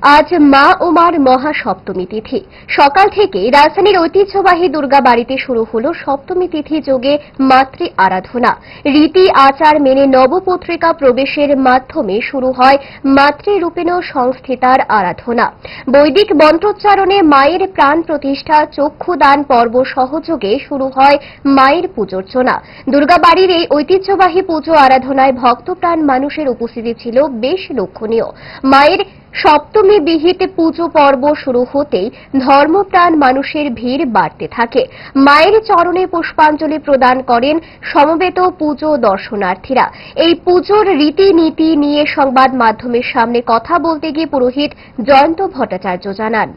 আজ মা উমার মহাসপ্তমী তিথি। সকাল থেকে রাজধানীর ঐতিহ্যবাহী দুর্গা বাড়িতে শুরু হলো সপ্তমী তিথি যোগে মাতৃ আরাধনা। রীতি আচার মেনে নবপত্রিকা প্রবেশের মাধ্যমে শুরু হয় মাতৃরূপেণ সংস্থিতার আরাধনা। বৈদিক মন্ত্রোচ্চারণে মায়ের প্রাণ প্রতিষ্ঠা, চক্ষুদান পর্ব সহযোগে শুরু হয় মায়ের পুজোর্চনা। দুর্গাবাড়ির এই ঐতিহ্যবাহী পুজো আরাধনায় ভক্তপ্রাণ মানুষের উপস্থিতি ছিল বেশ লক্ষণীয়। মায়ের সপ্তমী বিহিত পুজো পর্ব শুরু হতেই ধর্মপ্রাণ মানুষের ভিড় বাড়তে থাকে। মায়ের চরণে পুষ্পাঞ্জলি প্রদান করেন সমবেত পুজো দর্শনার্থীরা। এই পুজোর রীতিনীতি নিয়ে সংবাদ মাধ্যমের সামনে কথা বলতে গিয়ে পুরোহিত জয়ন্ত ভট্টাচার্য জানান।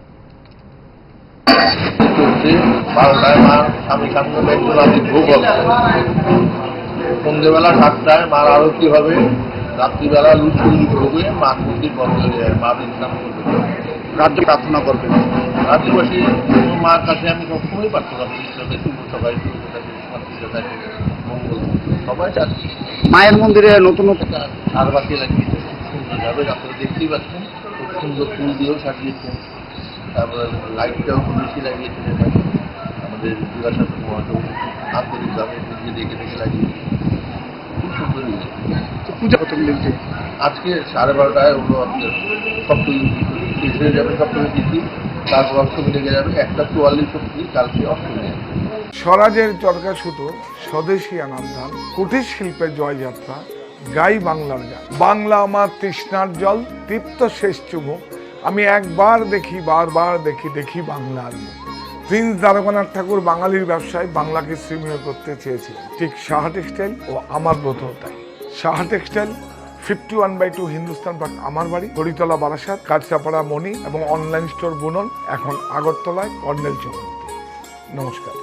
সন্ধ্যেবেলা সাতটায় মার আরতি হবে। রাত্রিবেলা লুচুরি ভোগে মা মন্দির বন্ধ হয়ে যায় মা বিশ্রাম করবে। রাজ্য প্রার্থনা করবেন রাজ্যবাসী মার কাছে আমি সবসময় প্রার্থনা করি শুভ সবাই শুভ থাকে মঙ্গল। সবাই চাচ্ছি মায়ের মন্দিরে নতুন নতুন আর বাকি লাগিয়েছে খুব সুন্দর যাবে আপনারা দেখতেই পাচ্ছেন খুব সুন্দর ফুল দিয়েও সাজিয়েছেন তারপরে লাইটটাও খুব বেশি লাগিয়েছেন আমাদের মহাদেব আন্তরিকভাবে নিজে দেখে দেখে লাগিয়েছে। আজকে সাড়ে বারোটায় আপনার সপ্তমী যাবে সপ্তমী তিথি তারপর অষ্টমী লেগে যাবে। একটা চুয়াল্লিশ অব্দি কালকে অষ্টমী। স্বরাজের চরকা সুতো স্বদেশী আনন্দান কুটির শিল্পের জয়যাত্রা, গাই বাংলার গান। বাংলা আমার তৃষ্ণার জল, তৃপ্ত শেষ চুমুক আমি একবার দেখি, বারবার দেখি দেখি বাংলার মুখ প্রিন্স দ্বারকানাথ ঠাকুর বাঙালির ব্যবসায় বাংলাকে শ্রীমীয় করতে চেয়েছিলেন। ঠিক সাহা টেক্সটাইল ও আমার ব্রতও তাই textile fifty one by two Hindustan park আমার বাড়ি, হরিতলা বারাসাত, কাঁচরাপাড়া মণি এবং অনলাইন স্টোর বুনন, এখন আগরতলায় কর্নেল চৌধুরী নমস্কার।